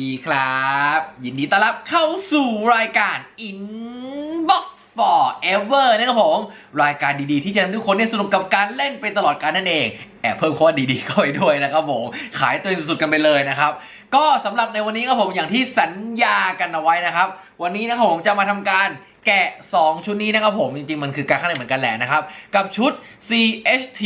ดีครับ ยินดีต้อนรับเข้าสู่รายการ Inbox Forever นะครับผม รายการดีๆ ที่จะทำให้ทุกคนได้สนุกกับการเล่นไปตลอดการนั่นเอง แอบเพิ่มข้อดีๆเข้าไปด้วยนะครับผม ขายตัวสุดๆกันไปเลยนะครับ ก็สำหรับในวันนี้ครับผมอย่างที่สัญญากันเอาไว้นะครับ วันนี้นะครับผมจะมาทำการ แกะ 2 ชุดนี้นะครับผมจริงๆ มันคือการข้างในเหมือนกันแหละนะครับ กับชุด CHT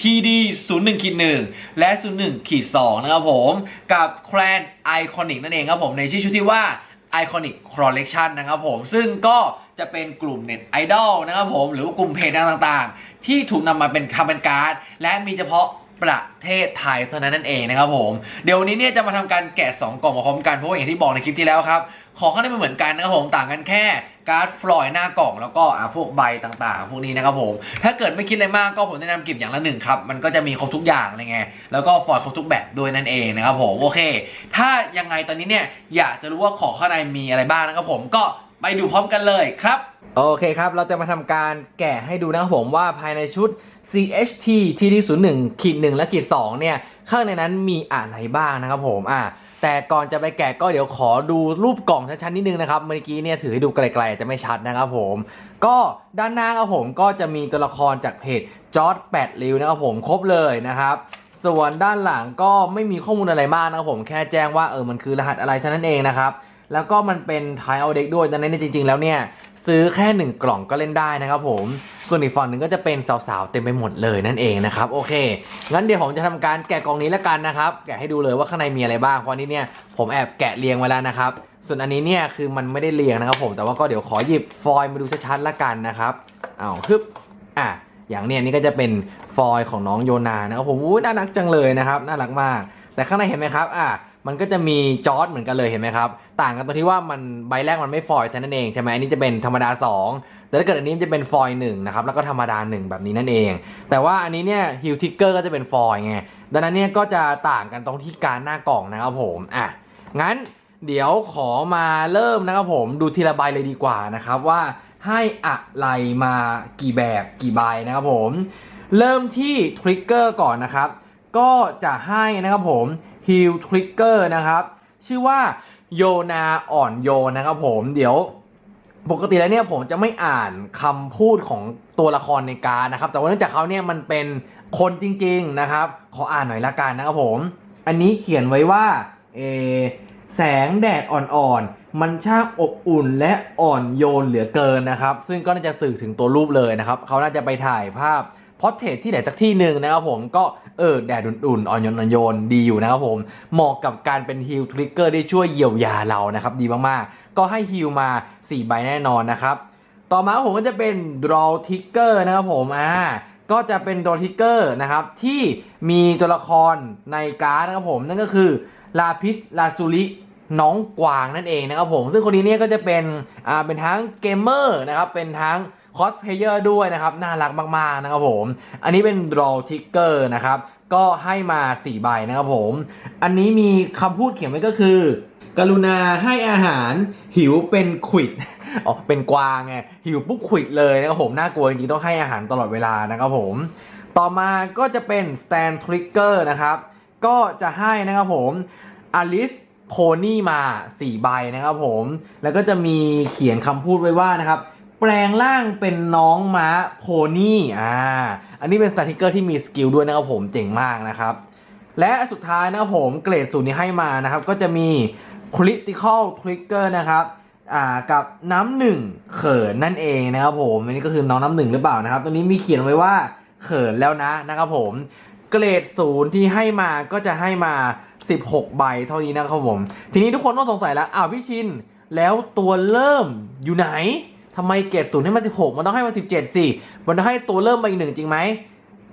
TD 0 1ขีด1และ 0 1ขีด2นะครับผมกับแคลน Iconic นั่นเองครับผมในชื่อชุดที่ว่า Iconic Collection นะครับผมซึ่งก็จะเป็นกลุ่มเน็ตไอดอลนะครับผมหรือว่ากลุ่มเพจต่างๆ ที่ถูกนำมาเป็นทำเป็นการ์ด และมีเฉพาะ ประเทศไทยเท่านั้นนั่นเองนะครับผม เดี๋ยววันนี้เนี่ยจะมาทำการแกะ 2 กล่องมาพร้อมกันเพราะว่าอย่างที่บอกในคลิปที่แล้วครับ ของข้างในมันเหมือนกันนะครับผมต่างกันแค่การ์ดฟลอยหน้ากล่องแล้วก็อ่าพวกใบต่างๆ พวกนี้นะครับผม ถ้าเกิดไม่คิดอะไรมากก็ผมแนะนำเก็บอย่างละหนึ่งครับ มันก็จะมีครบทุกอย่างเลยไง แล้วก็ฟอยครบทุกแบบด้วยนั่นเองนะครับผมโอเค ถ้ายังไงตอนนี้เนี่ยอยากจะรู้ว่าของข้างในมีอะไรบ้างนะครับผมก็ไปดูพร้อมกันเลยครับ โอเคครับ เราจะมาทำการแกะให้ดูนะครับผมว่าภายในชุด CHT TD01 ขีด1และขีด2เนี่ยข้างในนั้นมีอะไรบ้างนะครับผมอ่าแต่ก่อนจะไปแกะก็เดี๋ยวขอดูรูปกล่องชัดๆนิดนึงนะครับ เมื่อกี้เนี่ยถือให้ดูไกลๆจะไม่ชัดนะครับผม ก็ด้านหน้าครับผมก็จะมีตัวละครจากเพจจอร์ด8ริวนะครับผมครบเลยนะครับส่วนด้านหลังก็ไม่มีข้อมูลอะไรมากนะครับผมแค่แจ้งว่าเออมันคือรหัสอะไรเท่านั้นเองนะครับแล้วก็มันเป็นไทเอาเด็กด้วยดังนั้นจริง ๆ แล้วเนี่ยซื้อแค่ 1 กล่องก็เล่นได้นะครับผม ส่วนอีกฝั่งหนึ่งก็จะเป็นสาวๆเต็มไปหมดเลยนั่นเองนะครับโอเคงั้นเดี๋ยวผมจะทำการแกะกล่องนี้แล้วกันนะครับแกะให้ดูเลยว่าข้างในมีอะไรบ้างเพราะอันนี้เนี่ยผมแอบแกะเรียงไว้แล้วนะครับส่วนอันนี้เนี่ยคือมันไม่ได้เรียงนะครับผมแต่ว่าก็เดี๋ยวขอหยิบฟอยล์มาดูชัดๆละกันนะครับเอาฮึบอะอย่างเนี้ยนี่ก็จะเป็นฟอยล์ของน้องโยนานะครับผมอู้น่ารักจังเลยนะครับน่ารักมาก แต่ข้างในเห็นไหมครับอะมันก็จะมีจอร์ดเหมือนกันเลยเห็นไหมครับ ต่างกันตรงที่ว่ามันใบแรกมันไม่ฟอยล์แค่นั้นเองใช่ไหมอันนี้จะเป็นธรรมดา 2 แต่ถ้าเกิดอันนี้จะเป็นฟอยล์หนึ่งนะครับแล้วก็ธรรมดาหนึ่งแบบนี้นั่นเอง แต่ว่าอันนี้เนี่ยฮิลทิกเกอร์ก็จะเป็นฟอยล์ไงดังนั้นเนี่ยก็จะต่างกันตรงที่การหน้ากล่องนะครับผมอะงั้นเดี๋ยวขอมาเริ่มนะครับผมดูทีละใบเลยดีกว่านะครับว่าให้อะไรมากี่แบบกี่ใบนะครับผมเริ่มที่ทริกเกอร์ก่อนนะครับก็จะให้นะครับผมฮิลทริกเกอร์นะครับชื่อว่าโยนาอ่อนโยนะครับผมเดี๋ยว ปกติแล้วเนี่ยผมจะไม่อ่านคำพูดของตัวละครในการนะครับ แต่ว่าเนื่องจากเขาเนี่ยมันเป็นคนจริง ๆนะครับ ขออ่านหน่อยละกันนะครับผม อันนี้เขียนไว้ว่าเอแสงแดดอ่อนๆ มันช่างอบอุ่นและอ่อนโยนเหลือเกินนะครับ ซึ่งก็น่าจะสื่อถึงตัวรูปเลยนะครับ เขาน่าจะไปถ่ายภาพ พอร์เทรตที่ไหนสักที่หนึ่งนะครับผมก็เออแดดอุ่นๆอ่อนโยนอ่อนโยนดีอยู่นะครับผมเหมาะกับการเป็นฮิลทริกเกอร์ได้ช่วยเยียวยาเรานะครับดีมากๆ ก็ให้ฮิลมา 4 ใบแน่นอนนะครับต่อมาผมก็จะเป็น draw ticker นะครับผมอ่าก็จะเป็น draw ticker นะครับที่มีตัวละครในการ์ดนะครับผมนั่นก็คือลาพิสลาซูริน้องกวางนั่นเองนะครับผมซึ่งคนนี้เนี่ยก็จะเป็นอ่าเป็นทั้งเกมเมอร์นะครับเป็นทั้ง คอสเพลเยอร์ด้วยนะครับ น่ารักมากๆนะครับผม อันนี้เป็น draw ticker นะครับ ก็ให้มา4ใบนะครับผม อันนี้มีคำพูดเขียนไว้ก็คือ กรุณาให้อาหารหิวเป็นขวิดอ๋อเป็นกวางไงหิวปุ๊บขวิดเลยนะครับผมน่ากลัวจริงๆต้องให้อาหารตลอดเวลานะครับผม ต่อมาก็จะเป็น stand trigger นะครับ ก็จะให้นะครับผมอลิสโพนี่มา4ใบนะครับผม แล้วก็จะมีเขียนคำพูดไว้ว่านะครับ แปลงร่างเป็นน้องม้าโพนี่อ่าอันนี้เป็นสติกเกอร์ที่มีสกิลด้วยนะครับผมเจ๋งมากนะครับ และสุดท้ายนะครับผมเกรดศูนย์ที่ให้มานะครับ ก็จะมี critical trigger นะครับอ่ากับน้ำหนึ่งเขินนั่นเองนะครับผมอันนี้ก็คือน้องน้ำหนึ่งหรือเปล่านะครับตัวนี้มีเขียนไว้ว่าเขินแล้วนะนะครับผมเกรดศูนย์ที่ให้มาก็จะให้มา 16 ใบเท่านี้นะครับผม ทีนี้ทุกคนต้องสงสัยแล้วอ้าวพี่ชินแล้วตัวเริ่มอยู่ไหน ทำไมเกรดศูนย์ให้มา16มันต้องให้มา17สิมันต้องให้ตัวเริ่มมาอีกหนึ่งจริงไหม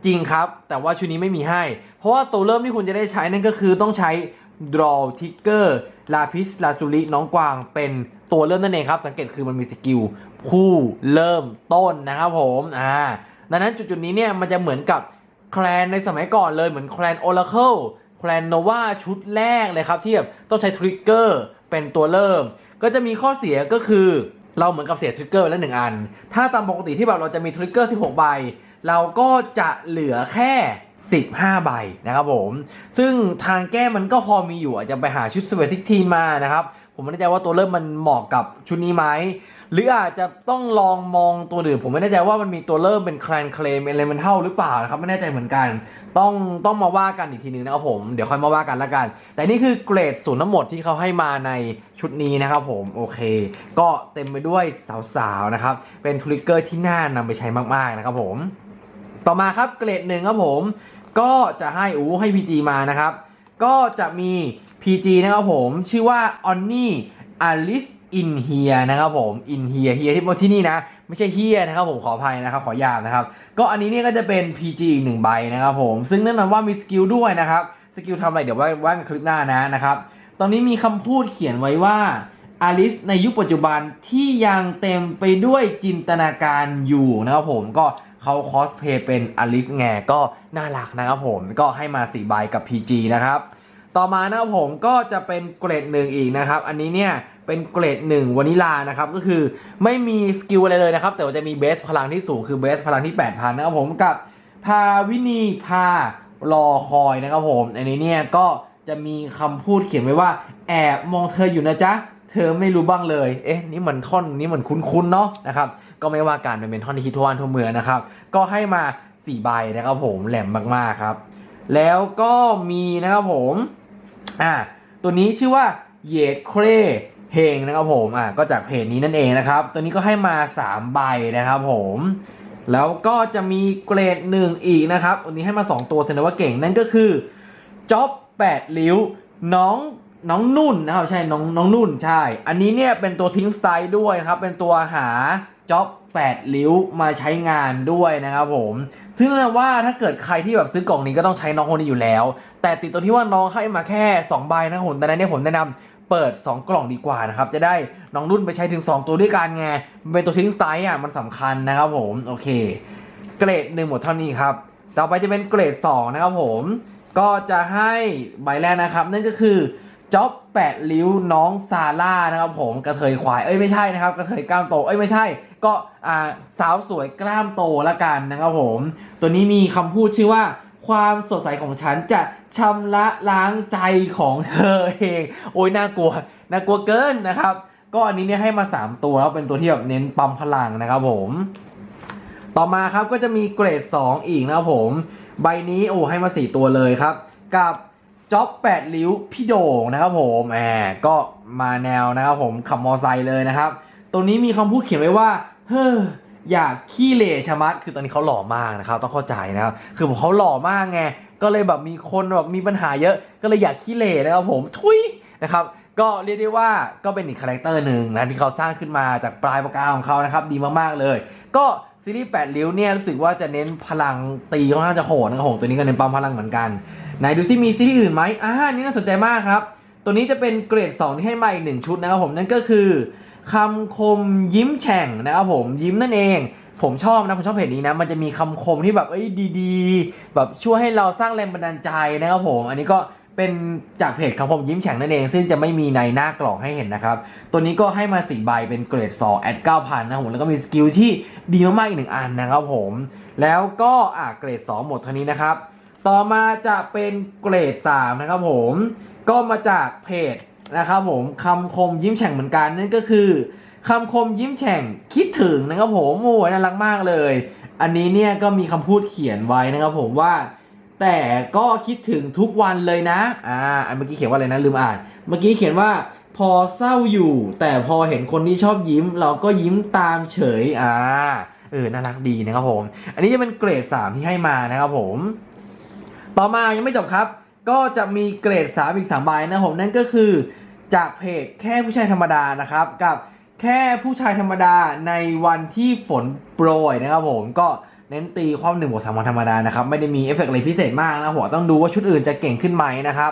จริงครับ แต่ว่าชุดนี้ไม่มีให้ เพราะว่าตัวเริ่มที่คุณจะได้ใช้นั่นก็คือต้องใช้ draw ticker ลาพิสลาซูริน้องกวางเป็นตัวเริ่มนั่นเองครับ สังเกตคือมันมีสกิลผู้เริ่มต้นนะครับผมอ่าดังนั้นจุดๆนี้เนี่ยมันจะเหมือนกับแคลนในสมัยก่อนเลยเหมือนแคลน Oracle แคลนโนวาชุดแรกเลยครับที่แบบต้องใช้ทริกเกอร์เป็นตัวเริ่ม ก็จะมีข้อเสียก็คือ เราเหมือนกับเสียทริกเกอร์ไปแล้วหนึ่งอัน ถ้าตามปกติที่แบบเราจะมีทริกเกอร์16 ใบ เราก็จะเหลือแค่ 15 ใบนะครับผม ซึ่งทางแก้มันก็พอมีอยู่อาจจะไปหาชุดสเวติกทีมานะครับ ผมไม่แน่ใจว่าตัวเริ่มมันเหมาะกับชุดนี้ไหมหรืออาจจะต้องลองมองตัวอื่น ผมไม่แน่ใจว่ามันมีตัวเริ่มเป็นแคลนเคลมเอเลเมนเทัลหรือเปล่านะครับไม่แน่ใจเหมือนกัน ต้องต้องมาว่ากันอีกทีนึงนะครับผมเดี๋ยวค่อยมาว่ากันละกัน แต่นี่คือเกรดศูนย์ทั้งหมดที่เขาให้มาในชุดนี้นะครับผมโอเค ก็เต็มไปด้วยสาวๆนะครับเป็นทริกเกอร์ที่น่านำไปใช้มากๆนะครับผม ต่อมาครับเกรดหนึ่งครับผม ก็จะให้อู้ให้ PG มานะครับ ก็จะมี PG นะครับผม ชื่อว่า Onni Alice in here นะครับผม in here here ที่ที่นี่นะ ไม่ใช่ here นะครับผมขออภัยนะครับ ขอยามนะครับ ก็อันนี้เนี่ยก็จะเป็น PG อีกหนึ่งใบนะครับผม ซึ่งแน่นอนว่ามีสกิลด้วยนะครับ สกิลทำอะไรเดี๋ยวว่าว่ากันคลิปหน้านะนะครับ ตอนนี้มีคำพูดเขียนไว้ว่าอลิสในยุคปัจจุบันที่ยังเต็มไปด้วยจินตนาการอยู่นะครับผมก็เขาคอสเพย์เป็นอลิสแงก็น่ารักนะครับผมก็ให้มา4ใบกับ PG นะครับ ต่อมานะครับผมก็จะเป็นเกรดหนึ่งอีกนะครับ อันนี้เนี่ยเป็นเกรดหนึ่งวานิลานะครับก็คือไม่มีสกิลอะไรเลยนะครับ แต่ว่าจะมีเบสพลังที่สูงคือเบสพลังที่ 8,000นะครับผมกับพาวินีพารอคอยนะครับผมอันนี้เนี่ยก็จะมีคำพูดเขียนไว้ว่า แอบมองเธออยู่นะจ๊ะ เธอไม่รู้บ้างเลย เอ๊ะ นี่มันท่อนนี้มันคุ้นๆเนาะนะครับ ก็ไม่ว่ากันมันเป็นท่อนที่คิดทวนทั่วเมืองนะครับ ก็ให้มา4ใบนะครับผมแหลมมากๆครับ แล้วก็มีนะครับผม อ่าตัวนี้ชื่อว่าเยดเครเฮงนะครับผมอ่าก็จากเพจนี้นั่นเองนะครับ ตัวนี้ก็ให้มา 3 ใบนะครับผมแล้วก็จะมีเกรดหนึ่งอีกนะครับอันนี้ให้มา 2 ตัวแสดงว่าเก่งนั่นก็คือจ็อบ8ลิ้วน้องน้องนุ่นนะครับใช่น้องน้องนุ่นใช่ อันนี้เนี่ยเป็นตัวทิ้งสไตล์ด้วยนะครับ เป็นตัวหา จ็อบ8ลิ้วมาใช้งานด้วยนะครับผมซึ่งแน่นว่าถ้าเกิดใครที่แบบซื้อกล่องนี้ก็ต้องใช้น้องคนนี้อยู่แล้ว แต่ติดตัวที่ว่าน้องให้มาแค่ 2 ใบนะผมแต่ในนี้ผมแนะนำเปิด 2 กล่องดีกว่านะครับ จะได้น้องนุ่นไปใช้ถึง 2 ตัวด้วยกันไงเป็นตัวทิ้งสไตล์อะมันสำคัญนะครับผมโอเค เกรดหนึ่งหมดเท่านี้ครับ ต่อไปจะเป็นเกรด 2 นะครับผมก็จะให้ใบแรกนะครับ นั่นก็คือ จ็อบแปดริ้วน้องซาร่านะครับผมกระเทยควายเอ้ยไม่ใช่นะครับกระเทยกล้ามโตเอ้ยไม่ใช่ ก็อ่าสาวสวยกล้ามโตละกันนะครับผม ตัวนี้มีคำพูดชื่อว่า ความสดใสของฉันจะชำระล้างใจของเธอเอง โอ้ยน่ากลัวน่ากลัวเกินนะครับ ก็อันนี้เนี่ยให้มา 3 ตัวแล้วเป็นตัวที่แบบเน้นปั๊มพลังนะครับผม ต่อมาครับก็จะมีเกรด 2 อีกนะครับผม ใบนี้โอ้ให้มา 4 ตัวเลยครับ กับ จ็อบ8ริ้วพี่โด่งนะครับผมแหมก็มาแนวนะครับผมขับมอไซค์เลยนะครับตัวนี้มีคำพูดเขียนไว้ว่า เฮ้ออยากขี้เหร่ชะมัด คือตอนนี้เขาหล่อมากนะครับ ต้องเข้าใจนะครับ คือผมเขาหล่อมากไง ก็เลยแบบมีคนแบบมีปัญหาเยอะ ก็เลยอยากขี้เหร่นะครับผม ทุยนะครับ ก็เรียกได้ว่าก็เป็นอีกคาแรคเตอร์หนึ่งนะที่เขาสร้างขึ้นมาจากปลายปากกาของเขานะครับ ดีมากๆเลย ก็ซีรีส์8ริ้วเนี่ยรู้สึกว่าจะเน้นพลังตีค่อนข้างจะโหดนะครับผมตัวนี้ก็เน้นปั๊มพลังเหมือนกัน ไหนดูซิมีซีรีส์อื่นไหมอ่านี่น่าสนใจมากครับ ตัวนี้จะเป็นเกรด 2 ที่ให้มาอีกหนึ่งชุดนะครับผมนั่นก็คือคำคมยิ้มแฉ่งนะครับผมยิ้มนั่นเองผมชอบนะผมชอบเพจนี้นะ มันจะมีคำคมที่แบบเอ้ยดีๆ แบบช่วยให้เราสร้างแรงบันดาลใจนะครับผม อันนี้ก็เป็นจากเพจคำคมยิ้มแฉ่งนั่นเอง ซึ่งจะไม่มีในหน้ากล่องให้เห็นนะครับ ตัวนี้ก็ให้มาสี่ใบเป็นเกรด2แอด9,000นะผมแล้วก็มีสกิลที่ดีมากๆอีกหนึ่งอันนะครับผม แล้วก็อะเกรด 2 หมดเท่านี้นะครับ ต่อมาจะเป็นเกรด 3 นะครับผม ก็มาจากเพจนะครับผมคำคมยิ้มแฉ่งเหมือนกันนั่นก็คือคำคมยิ้มแฉ่งคิดถึงนะครับผมโอ้ยน่ารักมากเลย อันนี้เนี่ยก็มีคำพูดเขียนไว้นะครับผมว่า แต่ก็คิดถึงทุกวันเลยนะอ่าอันเมื่อกี้เขียนว่าอะไรนะลืมอ่าน เมื่อกี้เขียนว่าพอเศร้าอยู่ แต่พอเห็นคนที่ชอบยิ้ม เราก็ยิ้มตามเฉยอ่าเออน่ารักดีนะครับผม อันนี้จะเป็นเกรด 3 ที่ให้มานะครับผม ต่อมายังไม่จบครับ ก็จะมีเกรด3อีก3ใบนะผมนั่นก็คือ จากเพจแค่ผู้ชายธรรมดานะครับกับแค่ผู้ชายธรรมดาในวันที่ฝนโปรยนะครับผมก็เน้นตีความหนึ่งบวกสามวันธรรมดานะครับไม่ได้มีเอฟเฟกต์อะไรพิเศษมากนะผมต้องดูว่าชุดอื่นจะเก่งขึ้นไหมนะครับ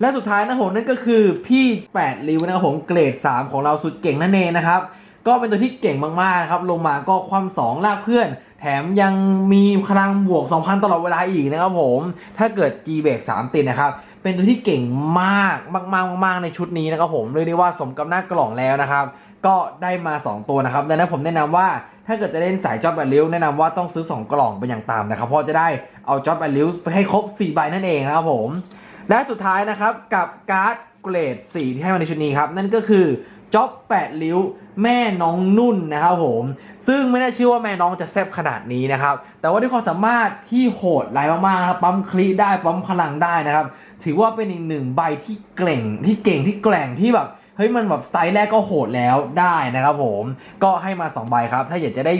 และสุดท้ายนะผมนั่นก็คือพี่8ริ้วนะครับผมเกรด 3 ของเราสุดเก่งนั่นเองนะครับก็เป็นตัวที่เก่งมากๆครับลงมาก็ความสองลากเพื่อน แถมยังมีพลังบวก 2,000 ตลอดเวลาอีกนะครับผม ถ้าเกิด G เบรก3ติดนะครับ เป็นตัวที่เก่งมากมาก ๆ มาก ๆ ในชุดนี้นะครับผม เรียกได้ว่าสมกับหน้ากล่องแล้วนะครับ ก็ได้มา 2 ตัวนะครับดังนั้นผมแนะนำว่าถ้าเกิดจะเล่นสายจ็อบแบลิวแนะนำว่าต้องซื้อ 2 กล่องเป็นอย่างตามนะครับเพราะจะได้เอาจ็อบแบลิวไปให้ครบ4ใบนั่นเองนะครับผมและสุดท้ายนะครับกับการ์ดเกรด4ที่ให้มาในชุดนี้ครับนั่นก็คือจ็อบ8ริ้วแม่น้องนุ่นนะครับผม ซึ่งไม่น่าเชื่อว่าแม่น้องจะแซ่บขนาดนี้นะครับ แต่ว่าด้วยความสามารถที่โหดร้ายมากๆนะครับปั๊มคลีได้ปั๊มพลังได้นะครับ ถือว่าเป็นอีกหนึ่งใบที่เก่งที่เก่งที่แกร่งที่แบบเฮ้ยมันแบบสไตล์แรกก็โหดแล้วได้นะครับผมก็ให้มา 2 ใบครับ ถ้าอยากจะได้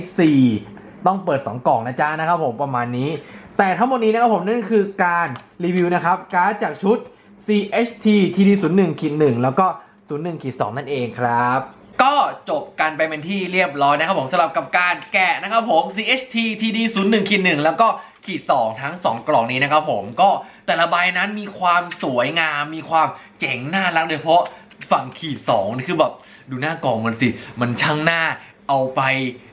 4 ต้องเปิด 2 กล่องนะจ๊ะนะครับผมประมาณนี้ แต่ทั้งหมดนี้นะครับผมนั่นคือการรีวิวนะครับการ์ดจากชุด CHT TD01 ขีด1แล้วก็ 01ขีด2นั่นเองครับ ก็จบกันไปเป็นที่เรียบร้อยนะครับผมสำหรับกับการแกะนะครับผม CHT TD 0 1ขีด1แล้วก็ขีด2ทั้ง 2 กล่องนี้นะครับผมก็แต่ละใบนั้นมีความสวยงาม มีความเจ๋งน่ารักโดยเฉพาะฝั่งขีด2นี่คือแบบดูหน้ากล่องมันสิ มันช่างหน้า เอาไป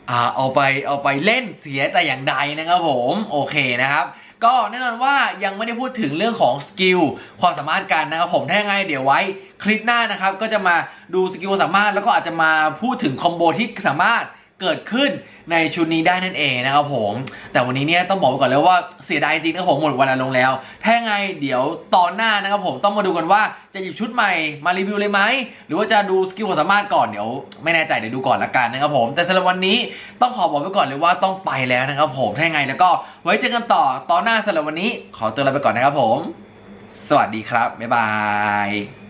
อ่าเอาไปเอาไปเล่นเสียแต่อย่างใดนะครับผมโอเคนะครับก็แน่นอนว่ายังไม่ได้พูดถึงเรื่องของสกิลความสามารถกันนะครับผมถ้ายังไงเดี๋ยวไว้คลิปหน้านะครับ ก็จะมาดูสกิลความสามารถแล้วก็อาจจะมาพูดถึงคอมโบที่สามารถ เกิดขึ้นในชุดนี้ได้นั่นเองนะครับผม แต่วันนี้เนี่ยต้องบอกไว้ก่อนเลยว่าเสียดายจริงนะผมหมดเวลาลงแล้ว ถ้าไงเดี๋ยวตอนหน้านะครับผมต้องมาดูกันว่าจะหยิบชุดใหม่มารีวิวเลยไหม หรือว่าจะดูสกิลความสามารถก่อนเดี๋ยวไม่แน่ใจเดี๋ยวดูก่อนละกันนะครับผม แต่สำหรับวันนี้ต้องขอบอกไว้ก่อนเลยว่าต้องไปแล้วนะครับผม ถ้าไงแล้วก็ไว้เจอกันต่อตอนหน้าสำหรับวันนี้ ขอตัวลาไปก่อนนะครับผม สวัสดีครับบ๊ายบาย